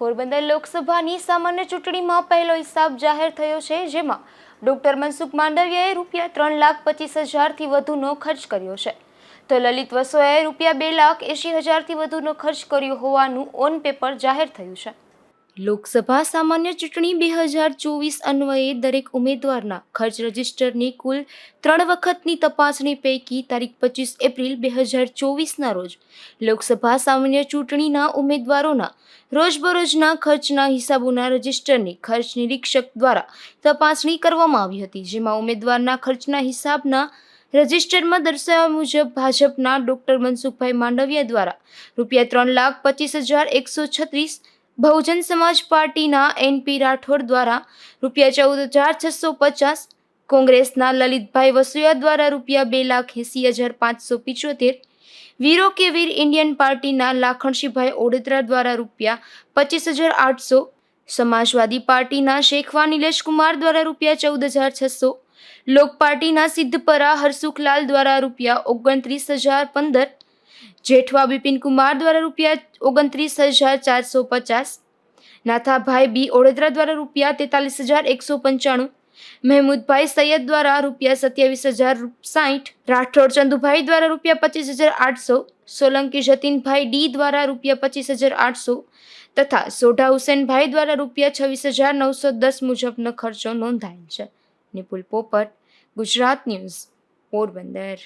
પોરબંદર લોકસભાની સામાન્ય ચૂંટણીમાં પહેલો હિસાબ જાહેર થયો છે, જેમાં ડોક્ટર મનસુખ માંડવિયાએ રૂપિયા ત્રણ લાખ પચીસ હજારથી વધુનો ખર્ચ કર્યો છે. તો લલિત વસોએ રૂપિયા બે લાખ એંશી હજારથી વધુનો ખર્ચ કર્યો હોવાનું ઓન પેપર જાહેર થયું છે. લોકસભા સામાન્ય ચૂંટણી બે હજાર ચોવીસ અન્વયે દરેક ઉમેદવારના ખર્ચ રજિસ્ટરની કુલ ત્રણ વખતની તપાસણી પૈકી તારીખ પચીસ એપ્રિલ બે હજાર ચોવીસના રોજ લોકસભા સામાન્ય ચૂંટણીના ઉમેદવારોના રોજબરોજના ખર્ચના હિસાબોના રજિસ્ટરની ખર્ચ નિરીક્ષક દ્વારા તપાસણી કરવામાં આવી હતી, જેમાં ઉમેદવારના ખર્ચના હિસાબના રજિસ્ટરમાં દર્શાવ્યા મુજબ ભાજપના ડોક્ટર મનસુખભાઈ માંડવિયા દ્વારા રૂપિયા ત્રણ લાખ પચીસ હજાર એકસો છત્રીસ બહુજન સમાજ પાર્ટીના એનપી રાઠોડ દ્વારા રૂપિયા ચૌદ હજાર છસો પચાસ, કોંગ્રેસના લલિતભાઈ વસુયા દ્વારા રૂપિયા બે લાખ એંસી હજાર પાંચસો પિચોતેર, વીરો કે વીર ઇન્ડિયન પાર્ટીના લાખણશીભાઈ ઓડેદરા દ્વારા રૂપિયા પચીસ હજાર આઠસો, સમાજવાદી પાર્ટીના શેખવા નિલેશકુમાર દ્વારા રૂપિયા ચૌદ હજાર છસો, લોક પાર્ટીના સિદ્ધપરા હરસુખલાલ દ્વારા રૂપિયા ઓગણત્રીસ હજાર પંદર જેઠવા બિપિન કુમાર દ્વારા રૂપિયા ઓગણત્રીસ હજાર ચારસો પચાસ. નાથાભાઈ બી ઓડેદરા દ્વારા રૂપિયા તેતાલીસ હજાર એકસો પંચાણું. મહેમૂદભાઈ સૈયદ દ્વારા રૂપિયા સત્યાવીસ હજાર સાઠ રાઠોડ ચંદુભાઈ દ્વારા રૂપિયા પચીસ હજાર આઠસો. સોલંકી જતીનભાઈ ડી દ્વારા રૂપિયા પચીસ હજાર આઠસો. તથા સોઢા હુસેનભાઈ દ્વારા રૂપિયા છવ્વીસ હજાર નવસો દસ મુજબનો ખર્ચો નોંધાયેલ છે. નિપુલ પોપટ, ગુજરાત ન્યૂઝ, પોરબંદર.